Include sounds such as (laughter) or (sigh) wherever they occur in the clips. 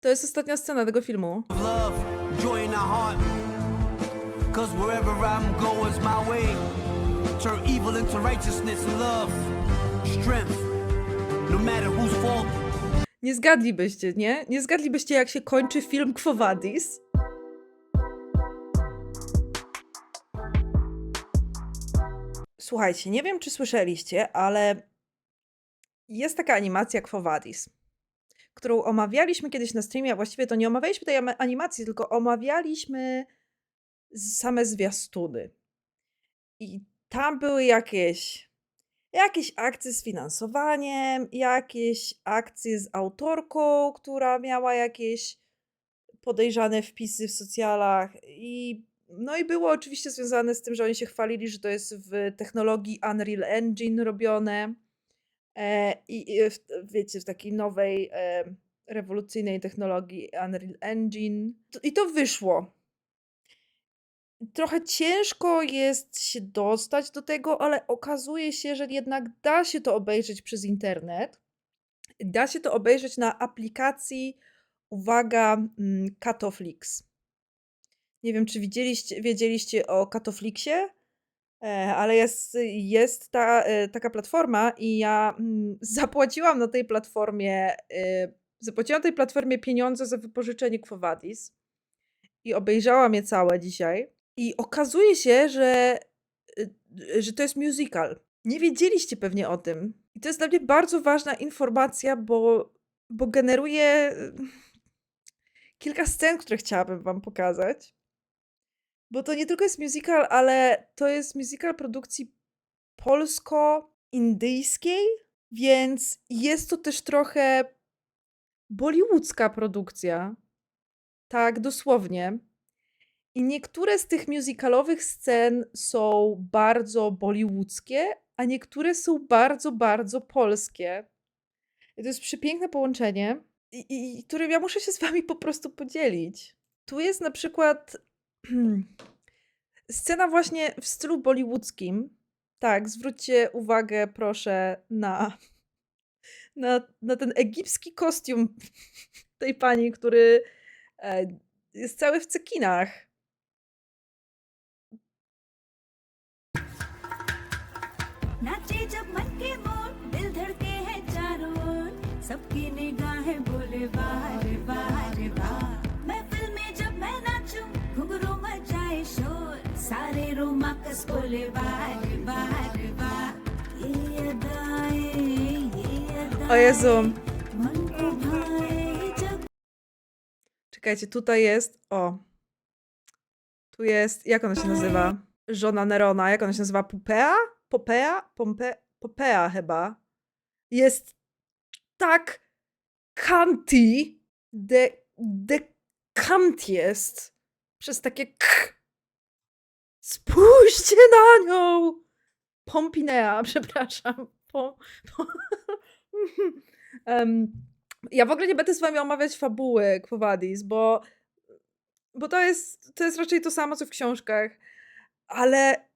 To jest ostatnia scena tego filmu. love, joy in our heart. Cause wherever I'm going is my way. Turn evil into righteousness and love, strength, no matter whose fault. Nie zgadlibyście, nie? Nie zgadlibyście, jak się kończy film Quo Vadis? Słuchajcie, nie wiem, czy słyszeliście, ale jest taka animacja Quo Vadis, którą omawialiśmy kiedyś na streamie, a właściwie to nie omawialiśmy tej animacji, tylko omawialiśmy same zwiastuny. I tam były jakieś jakieś akcje z finansowaniem, jakieś akcje z autorką, która miała jakieś podejrzane wpisy w socjalach i no i było oczywiście związane z tym, że oni się chwalili, że to jest w technologii Unreal Engine robione e, i w, wiecie, w takiej nowej rewolucyjnej technologii Unreal Engine i to wyszło. Trochę ciężko jest się dostać do tego, ale okazuje się, że jednak da się to obejrzeć przez internet. Da się to obejrzeć na aplikacji, uwaga, mm, Katoflix. Nie wiem, czy widzieliście, wiedzieliście o Katoflixie, e, ale jest, jest ta, e, taka platforma i ja mm, (laughs) zapłaciłam na tej platformie, e, zapłaciłam tej platformie pieniądze za wypożyczenie Quo Vadis i obejrzałam je całe dzisiaj. I okazuje się, że, y, y, że to jest musical. Nie wiedzieliście pewnie o tym. I to jest dla mnie bardzo ważna informacja, bo, bo generuje y, kilka scen, które chciałabym Wam pokazać. Bo to nie tylko jest musical, ale to jest musical produkcji polsko-indyjskiej, więc jest to też trochę bollywoodzka produkcja. Tak, dosłownie. I niektóre z tych musicalowych scen są bardzo bollywoodzkie, a niektóre są bardzo, bardzo polskie. I to jest przepiękne połączenie, i, i, którym ja muszę się z wami po prostu podzielić. Tu jest na przykład (clears throat) scena właśnie w stylu bollywoodzkim. Tak, zwróćcie uwagę proszę na, na, na ten egipski kostium (laughs) tej pani, który e, jest cały w cekinach. नाचे जब मन के मोर दिल धड़के हैं चारों ओर सबकी निगाहें बोले वाह O Jezu. Czekajcie, tutaj jest. O. Tu jest. Jak ona się nazywa? Żona Nerona. Jak ona się nazywa? Pupea? Popea? Pompe... Popea chyba. Jest tak kanti. De, de kant jest. Przez takie k Spójrzcie na nią! Pompinea, (laughs) przepraszam. Po, po, Em, ja w ogóle nie będę z wami omawiać fabuły Quo Vadis, bo, bo to, jest, to jest raczej to samo, co w książkach. Ale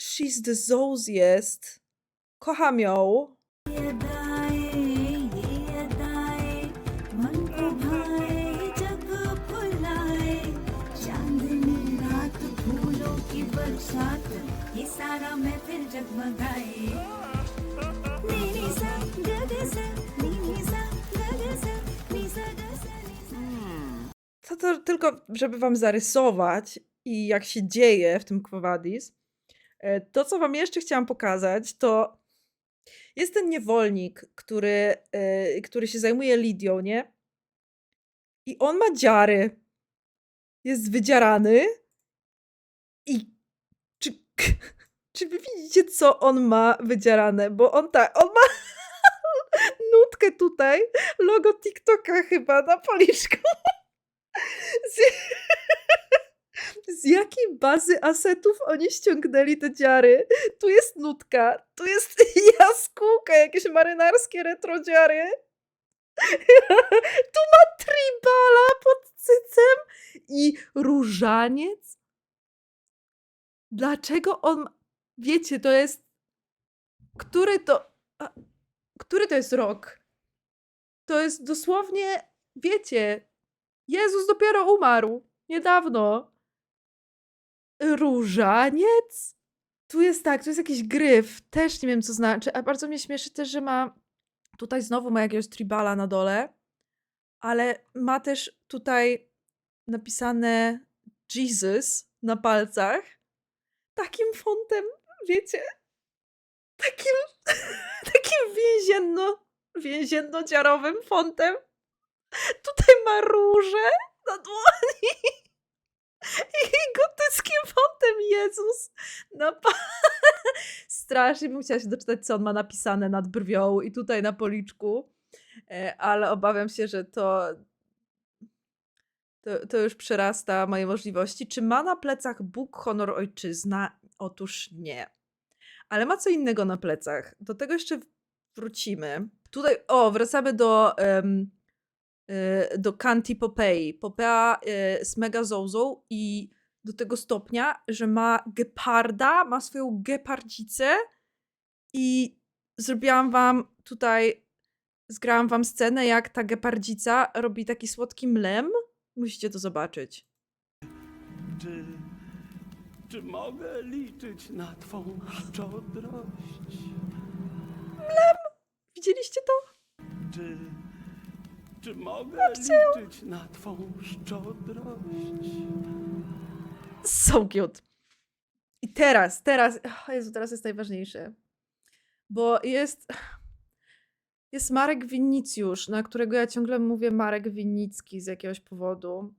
She's the Zoes jest. Kocham ją. सारा महफिल जगमगाए नीनी सा गग सा नीनी सा गग सा नी सा ग सा नी सा To, to tylko, żeby wam zarysować i jak się dzieje w tym Quo Vadis. E, To, co wam jeszcze chciałam pokazać, to jest ten niewolnik, który, e, który się zajmuje Lidią, nie? I on ma dziary. Jest wydzierany. I czy, czy wy widzicie, co on ma wydzierane? Bo on tak, on ma (laughs) nutkę tutaj, logo TikToka chyba na policzku. (laughs) Z, z jakiej bazy asetów oni ściągnęli te dziary? Tu jest nutka, tu jest (laughs) jaskółka, jakieś marynarskie retrodziary. Tu ma tribala pod cycem i różaniec. Dlaczego on... Wiecie, to jest... Który to... a, Który to jest rok? To jest dosłownie, wiecie, Jezus dopiero umarł. Niedawno. Różaniec? Tu jest tak, tu jest jakiś gryf. Też nie wiem, co znaczy. A bardzo mnie śmieszy też, że ma. Tutaj znowu ma jakiegoś tribala na dole, ale ma też tutaj napisane Jesus na palcach. Takim fontem, wiecie, takim, (laughs) takim więzienno, więzienno-dziarowym fontem. Tutaj ma róże na dłoni (laughs) i gotyckim fontem Jezus na pa- (laughs) Strasznie bym chciała się doczytać, co on ma napisane nad brwią i tutaj na policzku, e, ale obawiam się, że to, to, to już przerasta moje możliwości. Czy ma na plecach Bóg, honor, ojczyzna? Otóż nie. Ale ma co innego na plecach. Do tego jeszcze wrócimy. Tutaj, o, wracamy do, em, y, do Kanti Popei. Popea y, jest mega zołzą i do tego stopnia, że ma geparda, ma swoją gepardzicę i zrobiłam wam tutaj, zgrałam wam scenę, jak ta gepardzica robi taki słodki mlem. Musicie to zobaczyć. Czy, mogę liczyć na Twą szczodrość? Widzieliście to? Czy, czy mogę liczyć na Twą szczodrość? So cute. I teraz, teraz, o Jezu, teraz jest najważniejsze. Bo jest, jest Marek Winnicjusz, na którego ja ciągle mówię Marek Winnicki z jakiegoś powodu.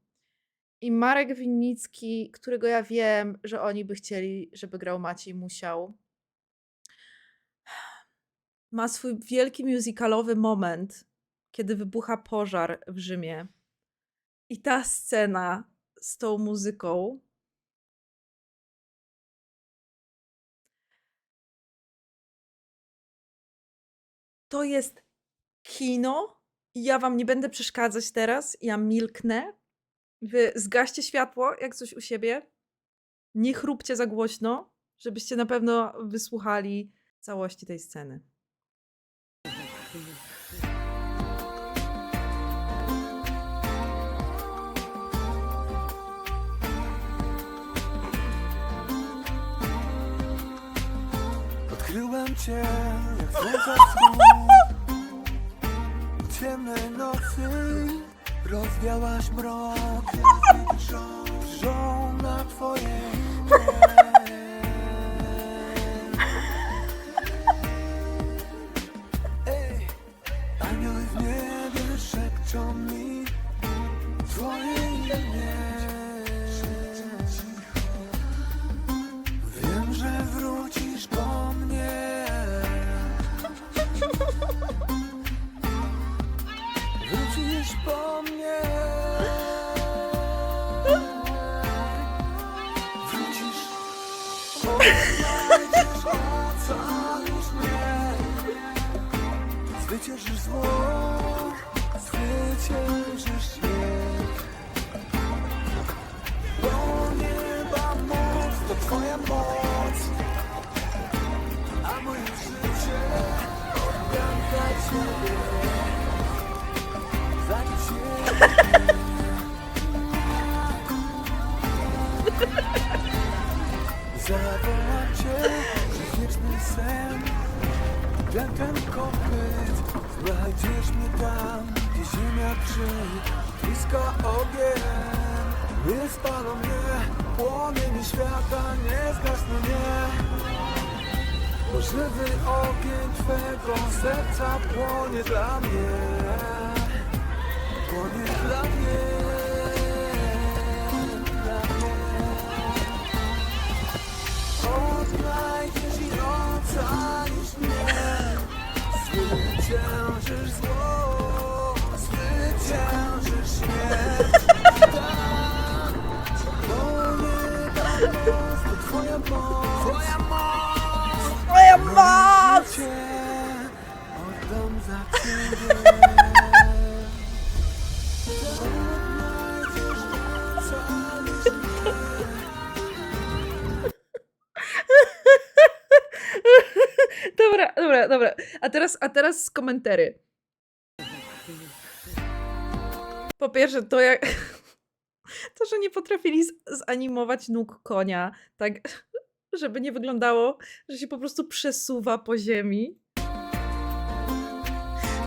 I Marek Winnicki, którego ja wiem, że oni by chcieli, żeby grał Maciej Musiał. Ma swój wielki musicalowy moment, kiedy wybucha pożar w Rzymie. I ta scena z tą muzyką to jest kino. Ja wam nie będę przeszkadzać teraz. Ja milknę. Wy zgaście światło, jak coś u siebie. Nie chrupcie za głośno, żebyście na pewno wysłuchali całości tej sceny. Odkryłem cię jak (laughs) ciemnej nocy rozwiałaś mrok Gwiazdy drżą, na twoje. Imię Ej, anioły w niebie szepczą mi Twoje imię Zwyciężysz zło Zwyciężysz śmierć Tak To nieba moc To twoja A teraz, a teraz komentary. Po pierwsze, to jak. (laughs) To, że nie potrafili zanimować nóg konia, tak, (laughs) żeby nie wyglądało, że się po prostu przesuwa po ziemi.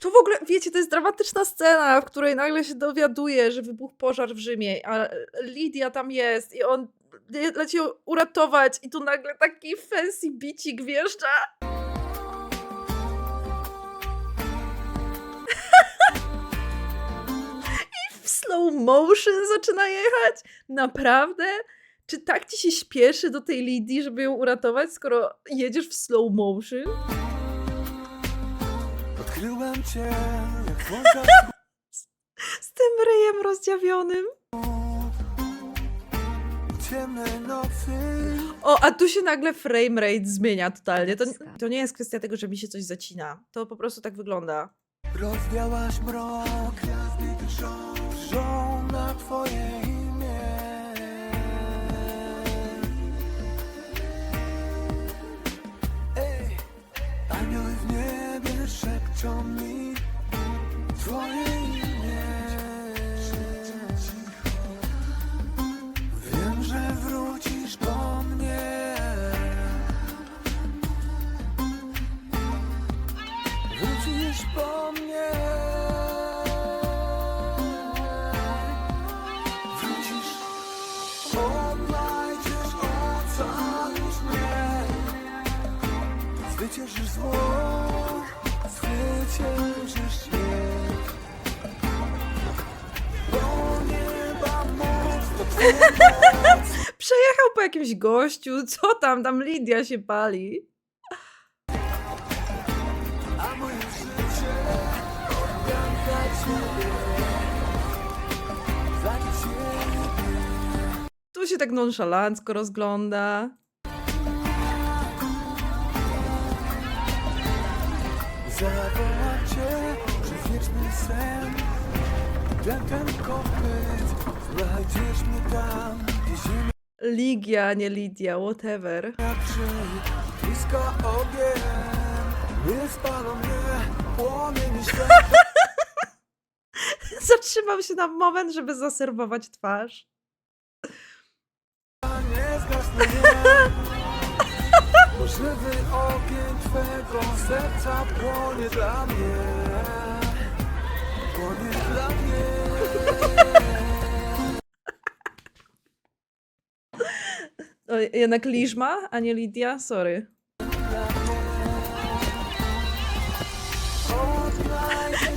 To w ogóle, wiecie, to jest dramatyczna scena, w której nagle się dowiaduje, że wybuchł pożar w Rzymie, a Lidia tam jest i on le- leci ją uratować i tu nagle taki fancy bicik wjeżdża. Slow motion zaczyna jechać. Naprawdę? Czy tak ci się śpieszy do tej Lidii, żeby ją uratować, skoro jedziesz w slow motion? Odkryłem cię jak (laughs) Z tym ryjem rozdziawionym. nocy O, a tu się nagle frame rate zmienia totalnie. To, to nie jest kwestia tego, że mi się coś zacina. To po prostu tak wygląda. Rozwiałaś mrok Wiem, że wrócisz po mnie Wrócisz po mnie Wrócisz Odnajdziesz, ocalisz mnie Zwyciężysz zło (laughs) Przejechał po jakimś gościu. Co tam? Tam Lidia się pali. Tu się tak nonszalancko rozgląda. Wieczny sen kopyt Znajdziesz mnie tam Gdzie ziemia Ligia, nie Lidia, whatever. Blisko ogień Nie spalą mnie Płomień świat (laughs) Zatrzymał się na moment, żeby zaserwować twarz. Nie zgasnę mnie. (laughs) Bo żywy ogień Twego serca Płonie dla mnie O, jednak Liżma, a nie Lidia? Sorry. (laughs)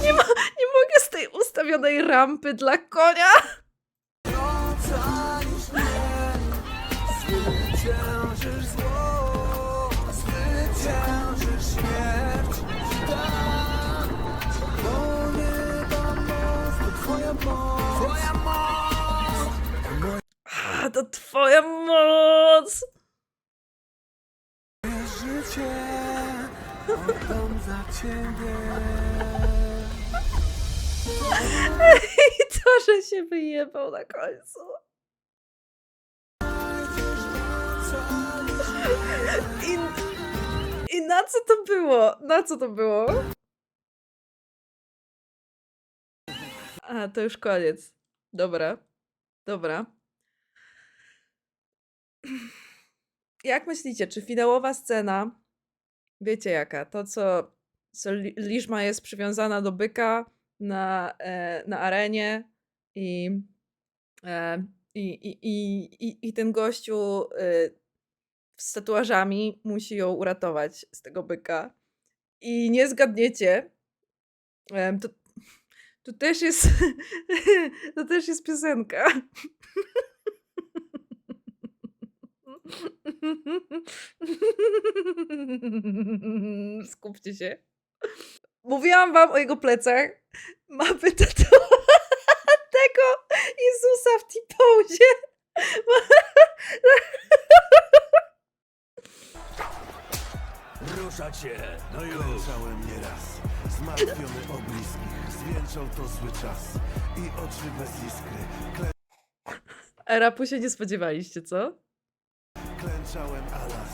Nie, ma, nie mogę z tej ustawionej rampy dla konia. To twoja moc. Życie oddam za ciebie. I to, że się wyjebał na końcu. I, I na co to było? Na co to było? A, to już koniec. Dobra. Dobra. Jak myślicie, czy finałowa scena, wiecie jaka, to co, co Li- Liżma jest przywiązana do byka na, e, na arenie i, e, i, i, i, i, ten gościu e, z tatuażami musi ją uratować z tego byka. I nie zgadniecie, to, to też jest (laughs) to też jest piosenka. (laughs) (laughs) Skupcie się. Mówiłam wam o jego plecach. Ma wytatuowanego Jezusa w T-pozie. Ruszać się, no już. Klęczałem nieraz, zmartwiony o bliskich, zwieńczał to zły czas i oczy bez iskry. Rapu się nie spodziewaliście, co? Klęczałem alas,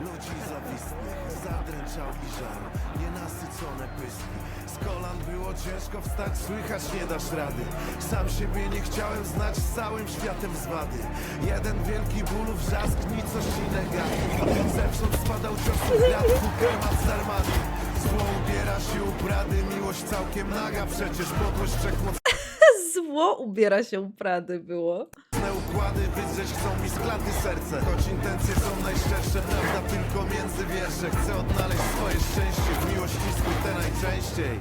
ludzi zawistnych, zadręczał i żar Nienasycone pyski. Z kolan było ciężko wstać, słychać nie dasz rady. Sam siebie nie chciałem znać, z całym światem zwady. Jeden wielki ból, wrzask, nicość i negaty. Zewsząd spadał cios z wiatru, z armady. Zło ubiera się u Prady, miłość całkiem naga Przecież podłość wszechmocne Zło ubiera się Prady było. układy Wydrzeć chcą mi z klaty serce. Choć intencje są najszczersze, prawda tylko między wiersze. Chcę odnaleźć swoje szczęście, w miłości skute najczęściej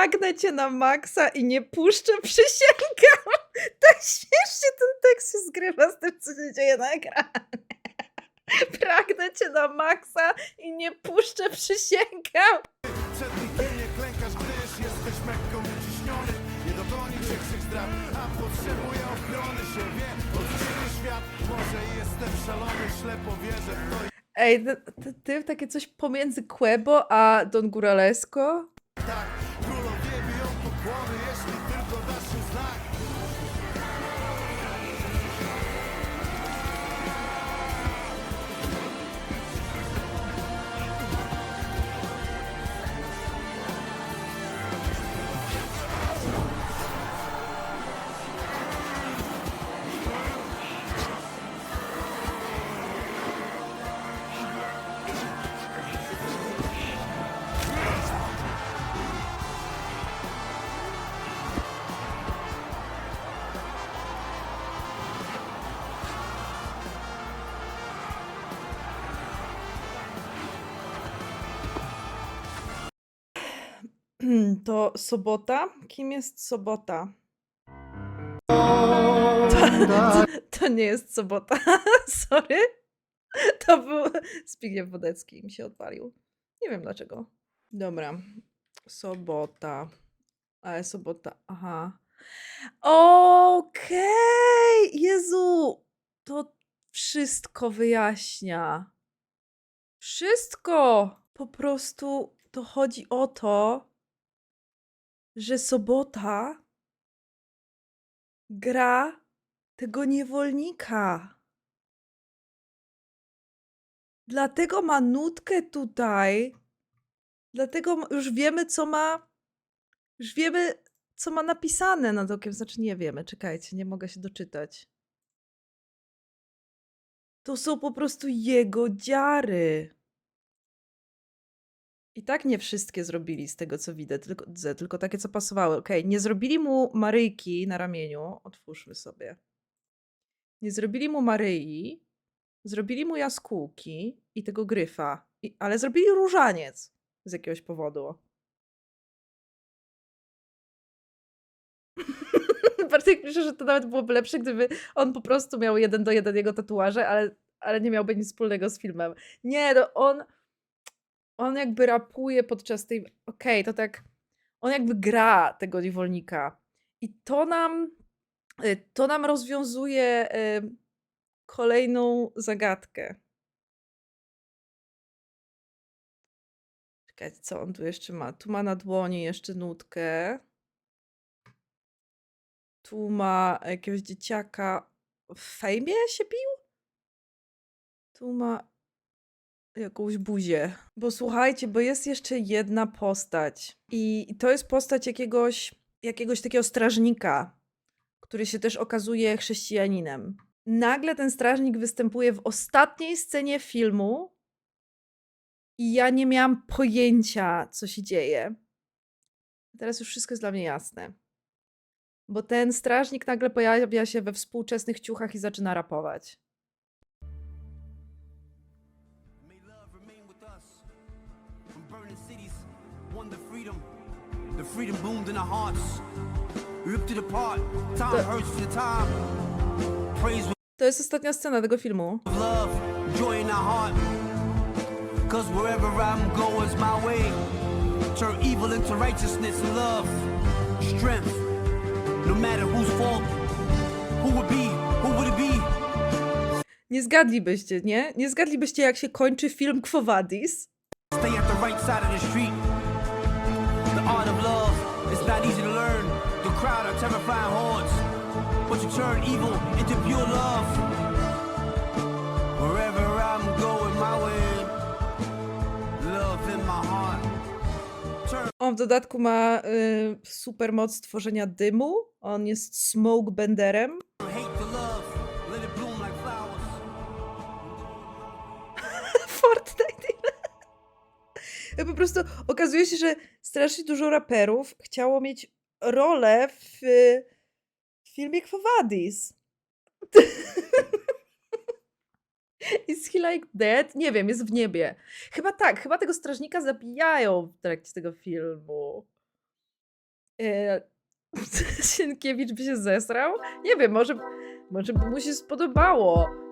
Pragnę cię na maksa i nie puszczę, przysięgam. (laughs) Tak śmiesznie ten tekst się zgrywa z tym, co się dzieje na ekranie. (laughs) Pragnę cię na maksa i nie puszczę, przysięgam. przed nikim nie klękasz Gdyż jesteś mekką Nie dogoni cię krzyk zdrad A potrzebuję ochrony siebie Odcienie świat Może jestem szalony, ślepo wierzę w to Ej, ty, ty, ty takie coś pomiędzy Quebo a Don Guralesco? Tak, To sobota? Kim jest sobota? To, to, to nie jest sobota. (laughs) Sorry. To był Zbigniew Wodecki. Mi się odpalił. Nie wiem dlaczego. Dobra. Sobota. Ale sobota. Aha. Okej! Jezu! To wszystko wyjaśnia. Wszystko! Po prostu to chodzi o to, że sobota gra tego niewolnika. Dlatego ma nutkę tutaj. Dlatego już wiemy, co ma. Już wiemy, co ma napisane nad okiem. Znaczy, nie wiemy. Czekajcie, nie mogę się doczytać. To są po prostu jego dziary. I tak nie wszystkie zrobili z tego, co widzę, tylko, tylko takie, co pasowały. Okej, nie zrobili mu Maryjki na ramieniu. Otwórzmy sobie. Nie zrobili mu Maryi, zrobili mu jaskółki i tego gryfa, I, ale zrobili różaniec z jakiegoś powodu. (laughs) Bartek pisze, że to nawet byłoby lepsze, gdyby on po prostu miał jeden do jeden jego tatuaże, ale, ale nie miałby nic wspólnego z filmem. Nie, no on on jakby rapuje podczas tej. Okej, to tak. On jakby gra tego niewolnika. I to nam. y, To nam rozwiązuje kolejną zagadkę. Czekajcie, co on tu jeszcze ma? Tu ma na dłoni jeszcze nutkę. Tu ma jakiegoś dzieciaka. W fejmie się bił? Tu ma jakąś buzię. Bo słuchajcie, bo jest jeszcze jedna postać. I to jest postać jakiegoś, jakiegoś takiego strażnika, który się też okazuje chrześcijaninem. Nagle ten strażnik występuje w ostatniej scenie filmu i ja nie miałam pojęcia, co się dzieje. Teraz już wszystko jest dla mnie jasne. Bo ten strażnik nagle pojawia się we współczesnych ciuchach i zaczyna rapować. The freedom. Boomed in our hearts. ripped it apart. Time hurts for the time. Praise To jest ostatnia scena tego filmu. with love, joy in our heart. Cause wherever I'm going is my way. Turn evil into righteousness and love. Strength. No matter whose fault. Who would be? Who would it be? Nie zgadlibyście, nie? Nie zgadlibyście, jak się kończy film Quo Vadis. Stay at the right side of the street. Not easy to learn. The crowd are terrifying hordes. But you turn evil into pure love. Wherever I'm going my way. Love in my heart. On w dodatku ma y, super moc tworzenia dymu. On jest smoke benderem. hate Po prostu okazuje się, że strasznie dużo raperów chciało mieć rolę w, w filmie Quo Vadis. (laughs) Is he like dead? Nie wiem, jest w niebie. Chyba tak, chyba tego strażnika zabijają w trakcie tego filmu. E, (laughs) Sienkiewicz by się zesrał? Nie wiem, może, może by mu się spodobało.